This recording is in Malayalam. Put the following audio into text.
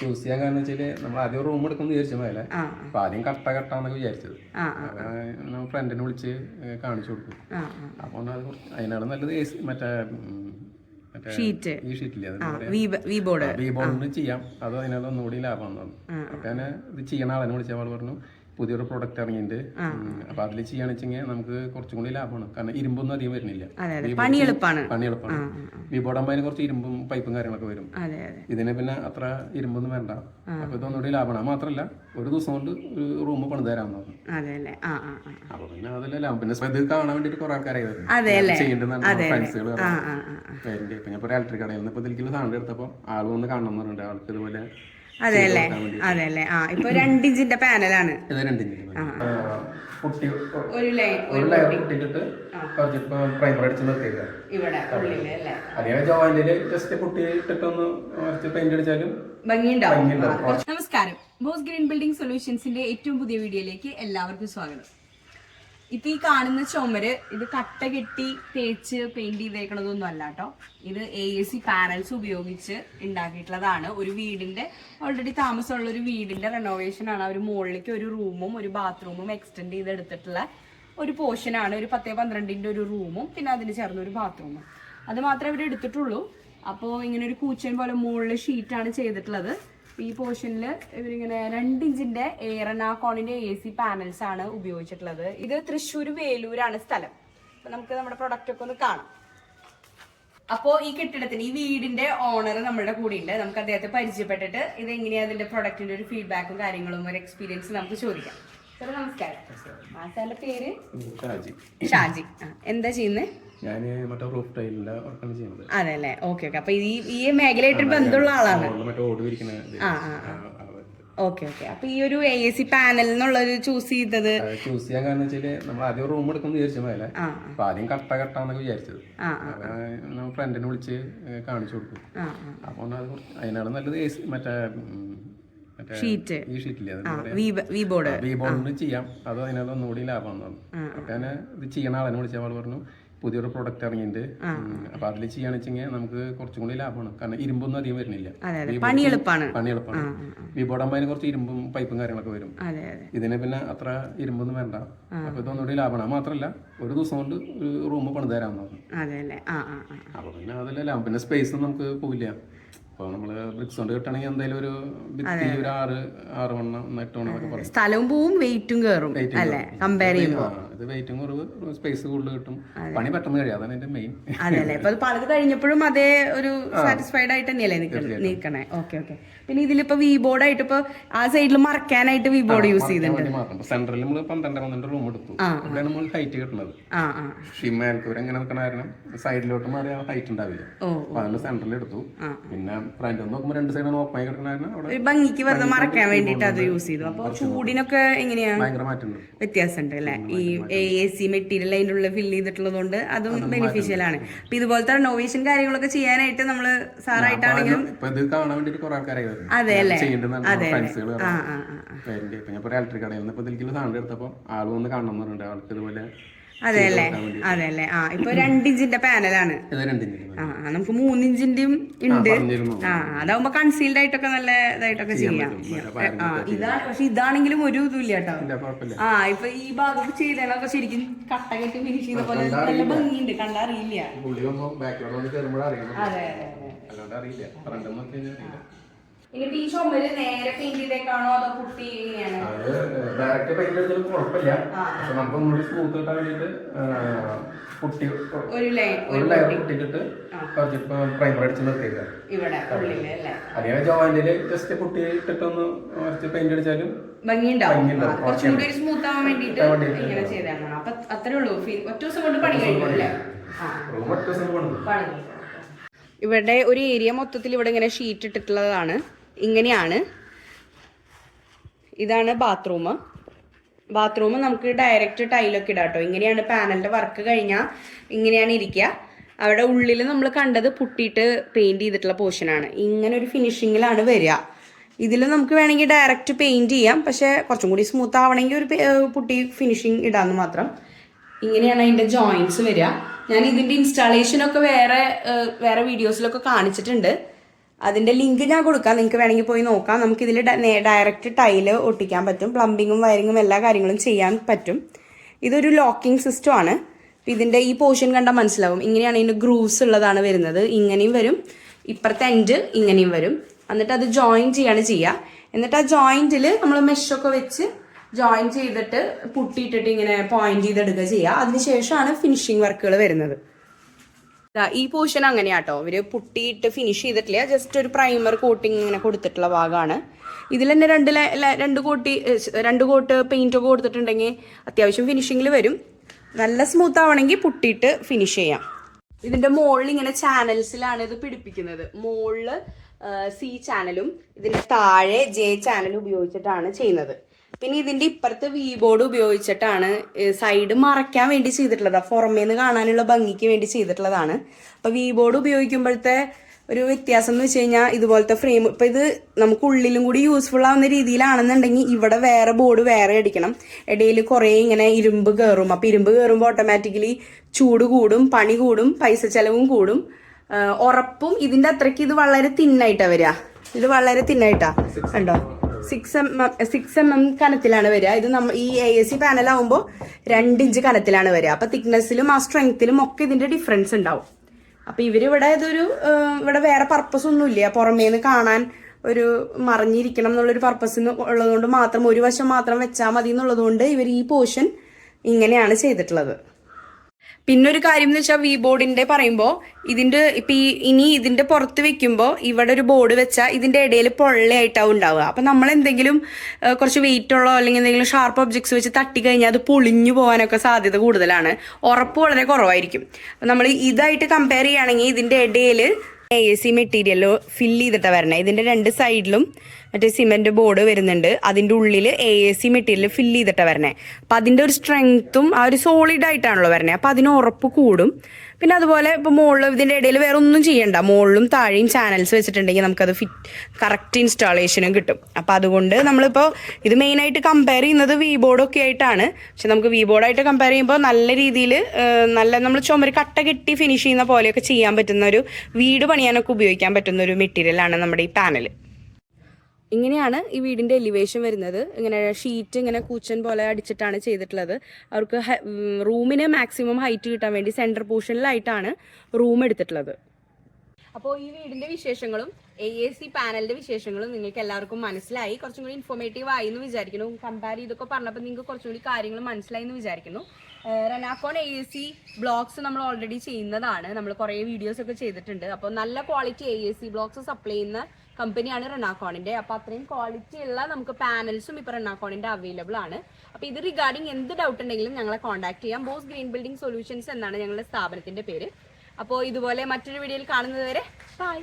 ചൂസ് ചെയ്യാൻ കാരണം വെച്ചാൽ നമ്മൾ ആദ്യം റൂം എടുക്കുന്നത് വിചാരിച്ച മേലെ. അപ്പൊ ആദ്യം കട്ട കട്ടാന്നൊക്കെ വിചാരിച്ചത്. ഫ്രണ്ടിനെ വിളിച്ച് കാണിച്ചു കൊടുക്കും. അപ്പൊ അതിനാണ് നല്ലത് മറ്റേ ഷീറ്റ് ഈ ഷീറ്റില്ലേ ചെയ്യാം. അത് അതിനാലും ഒന്നുകൂടി ലാഭം അപ്പൊ ഞാൻ ഇത് ചെയ്യണ ആളെ വിളിച്ച ആൾ പറഞ്ഞു പുതിയൊരു പ്രോഡക്റ്റ് ഇറങ്ങിയിട്ടുണ്ട്. അപ്പൊ അതിൽ ചെയ്യാന്ന് വെച്ചെങ്കിൽ നമുക്ക് കുറച്ചും കൂടി ലാഭമാണ്. കാരണം ഇരുമ്പൊന്നും അധികം വരുന്നില്ല. പണി എളുപ്പമാണ് ബോർഡ് കുറച്ച് ഇരുമ്പും പൈപ്പും കാര്യങ്ങളൊക്കെ വരും. ഇതിന് പിന്നെ അത്ര ഇരുമ്പൊന്നും വേണ്ട. അപ്പൊ ഇതൊന്നുകൂടി ലാഭമാണ്. മാത്രല്ല ഒരു ദിവസം കൊണ്ട് ഒരു റൂം പണിത് തരാമെന്ന് പറഞ്ഞു. അപ്പൊ പിന്നെ അതല്ലേ ലാഭം. പിന്നെ ഇത് കാണാൻ വേണ്ടിട്ട് കുറെ ആൾക്കാരായി വരും അതെ അല്ലേ? ചെയ്യേണ്ടത് ഫ്രണ്ട്സുകൾ ആ ആ ആ പേരന്റ് ഇപ്പൊ ഞാൻ ഇപ്പൊ ഇലക്ട്രിക് കടയിൽ നിന്ന് ഇപ്പൊ ഇതിലേക്ക് സാധനം എടുത്തപ്പോ ആൾ വന്ന് കാണണം എന്ന് പറഞ്ഞിട്ടുണ്ട്. ആൾക്ക് ഇതുപോലെ അതെ അല്ലേ അതെ അല്ലേ ആ ഇപ്പൊ രണ്ടിഞ്ചിന്റെ പാനലാണ്. ഇത് രണ്ടിഞ്ച് കുട്ടി ഒരു ലൈൻ ഒരു പൊട്ടിച്ചിട്ട് പ്രൈമർ അടിച്ച് ഇവിടെ ജോയിന്റിൽ ജസ്റ്റ് കുറച്ച് പെയിന്റ് അടിച്ചാലും ഭംഗിയുണ്ടാവും നമസ്കാരം. ബോസ് ഗ്രീൻ ബിൽഡിംഗ് സൊല്യൂഷൻസിന്റെ ഏറ്റവും പുതിയ വീഡിയോയിലേക്ക് എല്ലാവർക്കും സ്വാഗതം. ഇപ്പൊ ഈ കാണുന്ന ചുമര് ഇത് കട്ട കെട്ടി തേച്ച് പെയിന്റ് ചെയ്തേക്കണതൊന്നും അല്ല കേട്ടോ ഇത് എ സി പാനൽസ് ഉപയോഗിച്ച് ഉണ്ടാക്കിയിട്ടുള്ളതാണ് ഒരു വീടിന്റെ ഓൾറെഡി താമസമുള്ള ഒരു വീടിന്റെ റെനോവേഷൻ ആണ്. അവർ മുകളിലേക്ക് ഒരു റൂമും ഒരു ബാത്റൂമും എക്സ്റ്റെൻഡ് ചെയ്തെടുത്തിട്ടുള്ള ഒരു പോർഷനാണ് ഒരു പത്തേ പന്ത്രണ്ടിന്റെ ഒരു റൂമും പിന്നെ അതിന് ചേർന്ന ഒരു ബാത്റൂമും അത് മാത്രമേ അവർ എടുത്തിട്ടുള്ളൂ. അപ്പോൾ ഇങ്ങനെ ഒരു കൂച്ചൻ പോലെ മുകളിൽ ഷീറ്റാണ് ചെയ്തിട്ടുള്ളത്. ഈ പോർഷനിൽ ഇവരിങ്ങനെ രണ്ട് ഇഞ്ചിന്റെ എയറനാക്കോണിന്റെ എ സി പാനൽസ് ആണ് ഉപയോഗിച്ചിട്ടുള്ളത്. ഇത് തൃശ്ശൂർ വേലൂരാണ് സ്ഥലം. അപ്പൊ നമുക്ക് നമ്മുടെ പ്രൊഡക്റ്റ് ഒക്കെ ഒന്ന് കാണാം. അപ്പോ ഈ കെട്ടിടത്തിന് ഈ വീടിന്റെ ഓണർ നമ്മുടെ കൂടെ ഉണ്ട് നമുക്ക് അദ്ദേഹത്തെ പരിചയപ്പെട്ടിട്ട് ഇത് എങ്ങനെയാ അതിന്റെ പ്രൊഡക്റ്റിന്റെ ഒരു ഫീഡ്ബാക്കും കാര്യങ്ങളും ഒരു എക്സ്പീരിയൻസ് നമുക്ക് ചോദിക്കാം. സാർ നമസ്കാരം. ആ സാറിന്റെ പേര്? ഷാജി. ഷാജി. എന്താ ചെയ്യുന്നത് ഞാൻ മറ്റേ റൂഫ് ടൈലിന്റെ വർക്കാണ് ചെയ്യുന്നത്. അതെ അല്ലേ ഓക്കെ ഓക്കെ അപ്പൊ ഈ ഈ മേഖലയായിട്ട് ബന്ധമുള്ള ആളാണ്. മറ്റേ ഓട് വിരിക്കുന്ന ഇത്. ആ. ഓക്കെ ഓക്കെ അപ്പൊ ഈ ഒരു എ സി പാനൽ എന്നുള്ളൊരു ചൂസ് ചെയ്തത്? ചൂസ് ചെയ്യാൻ കാരണം വെച്ചാൽ നമ്മൾ ആദ്യം റൂം എടുക്കുന്ന വിചാരിച്ചു മേലെ. അപ്പൊ ആദ്യം കട്ട കട്ടാന്നൊക്കെ വിചാരിച്ചത്. നമ്മൾ ഫ്രണ്ടിനെ വിളിച്ച് കാണിച്ചു കൊടുക്കും. അപ്പൊ അതിനാണ് നല്ലത് എ സി മറ്റേ ഷീറ്റ് ഈ ഷീറ്റില്ലേ അത് ആ വി വി ബോർഡ് ബി ചെയ്യാം. അത് അതിനകത്ത് ഒന്നുകൂടി ലാഭം അപ്പൊ ഞാൻ ഇത് ചെയ്യണ ആളെ വിളിച്ച ആൾ പറഞ്ഞു പുതിയൊരു പ്രൊഡക്റ്റ് ഇറങ്ങിയിട്ടുണ്ട്. അപ്പൊ അതിൽ ചെയ്യാന്ന് വെച്ചെങ്കിൽ നമുക്ക് കുറച്ചും കൂടി ലാഭമാണ്. കാരണം ഇരുമ്പൊന്നും അധികം വരുന്നില്ല. പണി എളുപ്പമാണ് പണി എളുപ്പമാണ് കുറച്ച് ഇരുമ്പും പൈപ്പും കാര്യങ്ങളൊക്കെ വരും. ഇതിനെ പിന്നെ അത്ര ഇരുമ്പൊന്നും വേണ്ട. അപ്പൊ ഇതൊന്നുകൂടി ലാഭമാണ്. മാത്രല്ല ഒരു ദിവസം കൊണ്ട് ഒരു റൂം പണിത് തരാമെന്ന് പറഞ്ഞു. അപ്പൊ പിന്നെ അതല്ല ലാഭം. പിന്നെ സ്പേസ് നമുക്ക് പോവില്ല. അപ്പൊ നമ്മൾ ബ്രിക്സ് കൊണ്ട് കിട്ടണമെങ്കിൽ എന്തായാലും ഒരു ഭിത്തി ഒരു ആറ് ആറ് വണ്ണം എട്ട് വണ്ണം എന്നൊക്കെ പറയും. സ്ഥലവും പോവും വെയിറ്റും കയറും അല്ലേ? കമ്പയർ ചെയ്യുമ്പോൾ ഇത് വെയിറ്റും കുറവ് സ്പേസ് കൂടുതൽ കിട്ടും. പണി പെട്ടെന്ന് കഴിയും അതാണ് എന്റെ മെയിൻ അതെ അല്ലേ ഇപ്പൊ അത് പണിത് കഴിഞ്ഞപ്പോഴും അതേ ഒരു സാറ്റിസ്ഫൈഡ് ആയിട്ട് തന്നെയല്ലേ നീക്കണേ? നിൽക്കണേ ഓക്കെ ഓക്കെ പിന്നെ ഇതിലിപ്പോ വി ബോർഡ് ആയിട്ട് ഇപ്പൊ ആ സൈഡിൽ മറക്കാനായിട്ട് വി ബോർഡ് യൂസ് ചെയ്തിട്ടുണ്ട് സെന്ററിൽ നമ്മൾ പന്ത്രണ്ട് പന്ത്രണ്ട് റൂം എടുത്തു. അവിടെയാണ് നമ്മൾ ഹൈറ്റ് കിട്ടുന്നത് മേൽക്കൂര എങ്ങനെ നിൽക്കണ കാരണം സൈഡിലോട്ട് മാറി ഹൈറ്റ് ഉണ്ടാവില്ല. അപ്പൊ അതിന്റെ സെന്ററിൽ എടുത്തു. പിന്നെ ഫ്രണ്ട് നോക്കുമ്പോൾ രണ്ട് സൈഡാണ് ഓപ്പൺ ആയി കിടക്കണ കാരണം ഭംഗിക്ക് വെറുതെ മറക്കാൻ വേണ്ടിട്ട് അത് യൂസ് ചെയ്തു. അപ്പൊ ചൂടിനൊക്കെ എങ്ങനെയാ? ഭയങ്കര മാറ്റമുണ്ട് വ്യത്യാസമുണ്ട് അല്ലെ? ഈ എ സി മെറ്റീരിയൽ അതിന്റെ ഉള്ളിൽ ഫില്ല് ചെയ്തിട്ടുള്ളതുകൊണ്ട് അതും ബെനിഫിഷ്യൽ ആണ്. അപ്പൊ ഇതുപോലത്തെ റിനോവേഷൻ കാര്യങ്ങളൊക്കെ ചെയ്യാനായിട്ട് നമ്മൾ സാറായിട്ടാണെങ്കിലും അതെ അല്ലേ? ഫ്രണ്ട്സുകൾ ആ ആ ആ ഇലക്ട്രിക് കടയിൽ നിന്ന് ഇപ്പൊ ഇതിലേക്ക് സാധനം എടുത്തപ്പോ ആൾ വന്ന് കാണണം എന്ന് പറഞ്ഞിട്ട് ആൾക്ക് ഇതുപോലെ അതെ അല്ലേ അതെ അല്ലേ ആ ഇപ്പൊ രണ്ടിഞ്ചിന്റെ പാനലാണ്. ആ നമുക്ക് മൂന്നിഞ്ചിന്റെയും ഉണ്ട്. ആ അതാവുമ്പോ കൺസീൽഡ് ആയിട്ടൊക്കെ നല്ല ഇതായിട്ടൊക്കെ ചെയ്യാം. ആ ഇതാണ് പക്ഷെ ഇതാണെങ്കിലും ഒരു ഇതുമില്ല കേട്ടോ. ആ ഇപ്പൊ ഈ ഭാഗത്ത് ചെയ്തതൊക്കെ ശരിക്കും കട്ട കെട്ടി ഫിനിഷ് ചെയ്ത പോലെ നല്ല ഭംഗിയുണ്ട്. കണ്ടറിയില്ല അതെ അതെ അതെ. ഇനിയിപ്പോ ഈ ചുമര് നേരെ പെയിന്റ് ചെയ്തേക്കാണോ അതോ കുട്ടി എങ്ങനെയാണ് അത് ഡയറക്റ്റ് പെയിന്റ് അടിച്ചാലും കുഴപ്പമില്ല. പക്ഷെ നമുക്ക് ഒന്നുകൂടി സ്മൂത്ത് കിട്ടാൻ വേണ്ടിയിട്ട് കുട്ടി ഒരു ലൈൻ ഒരു ലൈൻ കുറച്ച് പ്രൈമർ അടിച്ച് ഇവിടെ ജോയിന്റിൽ ജസ്റ്റ് കുട്ടി ഇട്ടിട്ടൊന്ന് കുറച്ച് പെയിന്റ് അടിച്ചാലും ഭംഗിയുണ്ടാവും. ആ, കുറച്ചും കൂടി സ്മൂത്ത് ആവാൻ വേണ്ടിട്ട് ഇങ്ങനെ ചെയ്താണ് അപ്പൊ അത്രേ ഉള്ളൂ. ഒറ്റ ദിവസം കൊണ്ട് പണി റൂം ഒറ്റ ദിവസം കൊണ്ട് പണി ഇവിടെ ഒരു ഏരിയ മൊത്തത്തിൽ ഇവിടെ ഇങ്ങനെ ഷീറ്റ് ഇട്ടിട്ടുള്ളതാണ്. ഇങ്ങനെയാണ്. ഇതാണ് ബാത്റൂം ബാത്റൂം നമുക്ക് ഡയറക്റ്റ് ടൈലൊക്കെ ഇടാം കേട്ടോ ഇങ്ങനെയാണ് പാനലിന്റെ വർക്ക് കഴിഞ്ഞാൽ ഇങ്ങനെയാണ് ഇരിക്കുക. അവിടെ ഉള്ളിൽ നമ്മൾ കണ്ടത് പുട്ടിയിട്ട് പെയിന്റ് ചെയ്തിട്ടുള്ള പോർഷനാണ് ഇങ്ങനെ ഒരു ഫിനിഷിങ്ങിലാണ് വരിക. ഇതിൽ നമുക്ക് വേണമെങ്കിൽ ഡയറക്റ്റ് പെയിന്റ് ചെയ്യാം. പക്ഷേ കുറച്ചും കൂടി സ്മൂത്ത് ആവണമെങ്കിൽ ഒരു പുട്ടി ഫിനിഷിങ് ഇടാമെന്ന് മാത്രം. ഇങ്ങനെയാണ് അതിന്റെ ജോയിൻസ് വരിക. ഞാൻ ഇതിന്റെ ഇൻസ്റ്റാളേഷനൊക്കെ വേറെ വേറെ വീഡിയോസിലൊക്കെ കാണിച്ചിട്ടുണ്ട്. അതിന്റെ ലിങ്ക് ഞാൻ കൊടുക്കാം. നിങ്ങൾക്ക് വേണമെങ്കിൽ പോയി നോക്കാം. നമുക്ക് ഇതിൽ ഡയറക്റ്റ് ടൈൽ ഒട്ടിക്കാൻ പറ്റും. പ്ലംബിങ്ങും വയറിങ്ങും എല്ലാ കാര്യങ്ങളും ചെയ്യാൻ പറ്റും. ഇതൊരു ലോക്കിംഗ് സിസ്റ്റം ആണ്. ഇതിന്റെ ഈ പോർഷൻ കണ്ടാൽ മനസ്സിലാവും. ഇങ്ങനെയാണ് ഇതിന്റെ ഗ്രൂവ്സ് ഉള്ളതാണ് വരുന്നത്. ഇങ്ങനെയും വരും. ഇപ്പുറത്തെ എൻഡ് ഇങ്ങനെയും വരും. എന്നിട്ട് അത് ജോയിൻ ചെയ്യാണ് ചെയ്യുക. എന്നിട്ട് ആ ജോയിന്റിൽ നമ്മൾ മെഷൊക്കെ വെച്ച് ജോയിൻ ചെയ്തിട്ട് പുട്ടിയിട്ടിട്ട് ഇങ്ങനെ പോയിന്റ് ചെയ്തെടുക്കുക ചെയ്യുക. അതിനുശേഷമാണ് ഫിനിഷിംഗ് വർക്കുകൾ വരുന്നത്. ഈ പോർഷൻ അങ്ങനെയാട്ടോ. ഇവർ പുട്ടിയിട്ട് ഫിനിഷ് ചെയ്തിട്ടില്ല. ജസ്റ്റ് ഒരു പ്രൈമർ കോട്ടിങ് ഇങ്ങനെ കൊടുത്തിട്ടുള്ള ഭാഗമാണ് ഇതിൽ തന്നെ രണ്ട് രണ്ട് കോട്ടി രണ്ട് കോട്ട് പെയിന്റ് ഒക്കെ കൊടുത്തിട്ടുണ്ടെങ്കിൽ അത്യാവശ്യം ഫിനിഷിങ്ങിൽ വരും. നല്ല സ്മൂത്ത് ആവണമെങ്കിൽ പുട്ടിയിട്ട് ഫിനിഷ് ചെയ്യാം. ഇതിന്റെ മുകളിൽ ഇങ്ങനെ ചാനൽസിലാണ് ഇത് പിടിപ്പിക്കുന്നത്. മുകളിൽ സി ചാനലും ഇതിന്റെ താഴെ ജെ ചാനലും ഉപയോഗിച്ചിട്ടാണ് ചെയ്യുന്നത്. പിന്നെ ഇതിന്റെ ഇപ്പുറത്ത് വി ബോർഡ് ഉപയോഗിച്ചിട്ടാണ് സൈഡ് മറയ്ക്കാൻ വേണ്ടി ചെയ്തിട്ടുള്ളത്. പുറമേന്ന് കാണാനുള്ള ഭംഗിക്ക് വേണ്ടി ചെയ്തിട്ടുള്ളതാണ്. അപ്പൊ വി ബോർഡ് ഉപയോഗിക്കുമ്പോഴത്തെ ഒരു വ്യത്യാസം എന്ന് വെച്ച് കഴിഞ്ഞാൽ ഇതുപോലത്തെ ഫ്രെയിം ഇപ്പൊ ഇത് നമുക്ക് ഉള്ളിലും കൂടി യൂസ്ഫുൾ ആവുന്ന രീതിയിലാണെന്നുണ്ടെങ്കിൽ ഇവിടെ വേറെ ബോർഡ് വേറെ അടിക്കണം. ഇടയിൽ കുറേ ഇങ്ങനെ ഇരുമ്പ് കയറും അപ്പൊ ഇരുമ്പ് കയറുമ്പോൾ ഓട്ടോമാറ്റിക്കലി ചൂട് കൂടും പണി കൂടും പൈസ ചെലവും കൂടും. ഉറപ്പും ഇതിന്റെ അത്രയ്ക്ക് ഇത് വളരെ തിന്നായിട്ടാ വരിക. ഇത് വളരെ തിന്നായിട്ടാ കണ്ടോ? Six M six M M കനത്തിലാണ് വരിക. ഇത് നമ്മ ഈ എ എസ് സി പാനൽ ആവുമ്പോൾ രണ്ട് ഇഞ്ച് കനത്തിലാണ് വരിക. അപ്പൊ തിക്നെസ്സിലും ആ സ്ട്രെങ്ത്തിലും ഒക്കെ ഇതിന്റെ ഡിഫറൻസ് ഉണ്ടാവും. അപ്പൊ ഇവരിവിടെ ഇതൊരു ഇവിടെ വേറെ പർപ്പസ് ഒന്നുമില്ല. പുറമേന്ന് കാണാൻ ഒരു മറിഞ്ഞിരിക്കണം എന്നുള്ളൊരു പർപ്പസിന് ഉള്ളതുകൊണ്ട് മാത്രം ഒരു വശം മാത്രം വെച്ചാൽ മതി എന്നുള്ളതുകൊണ്ട് ഇവർ ഈ പോർഷൻ ഇങ്ങനെയാണ് ചെയ്തിട്ടുള്ളത്. പിന്നെ ഒരു കാര്യം എന്ന് വെച്ചാൽ വി ബോർഡിന്റെ പറയുമ്പോൾ ഇതിന്റെ ഇപ്പൊ ഈ ഇനി ഇതിന്റെ പുറത്ത് വെക്കുമ്പോൾ ഇവിടെ ഒരു ബോർഡ് വെച്ചാൽ ഇതിന്റെ ഇടയിൽ പൊള്ളയായിട്ടാവും ഉണ്ടാവുക. അപ്പൊ നമ്മൾ എന്തെങ്കിലും കുറച്ച് വെയിറ്റ് ഉള്ളോ അല്ലെങ്കിൽ എന്തെങ്കിലും ഷാർപ്പ് ഒബ്ജക്ട്സ് വെച്ച് തട്ടി കഴിഞ്ഞാൽ അത് പൊളിഞ്ഞു പോകാനൊക്കെ സാധ്യത കൂടുതലാണ്. ഉറപ്പ് വളരെ കുറവായിരിക്കും. നമ്മൾ ഇതായിട്ട് കമ്പയർ ചെയ്യുകയാണെങ്കിൽ ഇതിന്റെ ഇടയിൽ എ സി മെറ്റീരിയൽ ഫില്ല് ചെയ്തിട്ടാണ് വരണേ. ഇതിന്റെ രണ്ട് സൈഡിലും മറ്റേ സിമെന്റ് ബോർഡ് വരുന്നുണ്ട്. അതിന്റെ ഉള്ളിൽ എ സി മെറ്റീരിയൽ ഫില്ല് ചെയ്തിട്ടാണ് വരണേ. അപ്പൊ അതിന്റെ ഒരു സ്ട്രെങ്ത്തും ആ ഒരു സോളിഡ് ആയിട്ടാണല്ലോ വരണേ. അപ്പൊ അതിന് ഉറപ്പ് കൂടും. പിന്നെ അതുപോലെ ഇപ്പൊ മുകളിൽ ഇതിന്റെ ഇടയിൽ വേറെ ഒന്നും ചെയ്യണ്ട. മുകളിലും താഴെയും ചാനൽസ് വെച്ചിട്ടുണ്ടെങ്കിൽ നമുക്കത് ഫിറ്റ് കറക്റ്റ് ഇൻസ്റ്റാളേഷനും കിട്ടും. അപ്പോൾ അതുകൊണ്ട് നമ്മളിപ്പോ ഇത് മെയിൻ ആയിട്ട് കമ്പയർ ചെയ്യുന്നത് വി ബോർഡ് ഒക്കെ ആയിട്ടാണ്. പക്ഷെ നമുക്ക് വി ബോർഡായിട്ട് കമ്പയർ ചെയ്യുമ്പോൾ നല്ല രീതിയിൽ നല്ല നമ്മൾ ചുമര് കട്ട കെട്ടി ഫിനിഷ് ചെയ്യുന്ന പോലെയൊക്കെ ചെയ്യാൻ പറ്റുന്ന ഒരു വീട് പണിയാനൊക്കെ ഉപയോഗിക്കാൻ പറ്റുന്ന ഒരു മെറ്റീരിയലാണ് നമ്മുടെ ഈ പാനൽ ഇങ്ങനെയാണ് ഈ വീടിന്റെ എലിവേഷൻ വരുന്നത്. ഇങ്ങനെ ഷീറ്റ് ഇങ്ങനെ കൂച്ചൻ പോലെ അടിച്ചിട്ടാണ് ചെയ്തിട്ടുള്ളത്. അവർക്ക് റൂമിന് മാക്സിമം ഹൈറ്റ് കിട്ടാൻ വേണ്ടി സെന്റർ പോർഷനിലായിട്ടാണ് റൂം എടുത്തിട്ടുള്ളത്. അപ്പോൾ ഈ വീടിന്റെ വിശേഷങ്ങളും എ എ സി പാനലിന്റെ വിശേഷങ്ങളും നിങ്ങൾക്ക് എല്ലാവർക്കും മനസ്സിലായി. കുറച്ചും കൂടി ഇൻഫോർമേറ്റീവ് ആയി എന്ന് വിചാരിക്കുന്നു. കമ്പയർ ചെയ്തൊക്കെ പറഞ്ഞപ്പോൾ നിങ്ങൾക്ക് കുറച്ചും കൂടി കാര്യങ്ങൾ മനസ്സിലായി എന്ന് വിചാരിക്കുന്നു. റെനാക്കോൺ എ സി ബ്ലോക്സ് നമ്മൾ ഓൾറെഡി ചെയ്യുന്നതാണ്. നമ്മൾ കുറേ വീഡിയോസ് ഒക്കെ ചെയ്തിട്ടുണ്ട്. അപ്പോൾ നല്ല quality A C blocks supply ചെയ്യുന്ന കമ്പനിയാണ് റെനാക്കോണിന്റെ അപ്പോൾ അത്രയും ക്വാളിറ്റി ഉള്ള നമുക്ക് പാനൽസും ഇപ്പോൾ റെനാക്കോണിന്റെ അവൈലബിൾ ആണ്. അപ്പോൾ ഇത് റിഗാർഡിങ് എന്ത് ഡൗട്ട് ഉണ്ടെങ്കിലും ഞങ്ങളെ കോൺടാക്ട് ചെയ്യാം. ബോസ് ഗ്രീൻ ബിൽഡിംഗ് സൊല്യൂഷൻസ് എന്നാണ് ഞങ്ങളുടെ സ്ഥാപനത്തിന്റെ പേര്. അപ്പോൾ ഇതുപോലെ മറ്റൊരു വീഡിയോയിൽ കാണുന്നതുവരെ ബൈ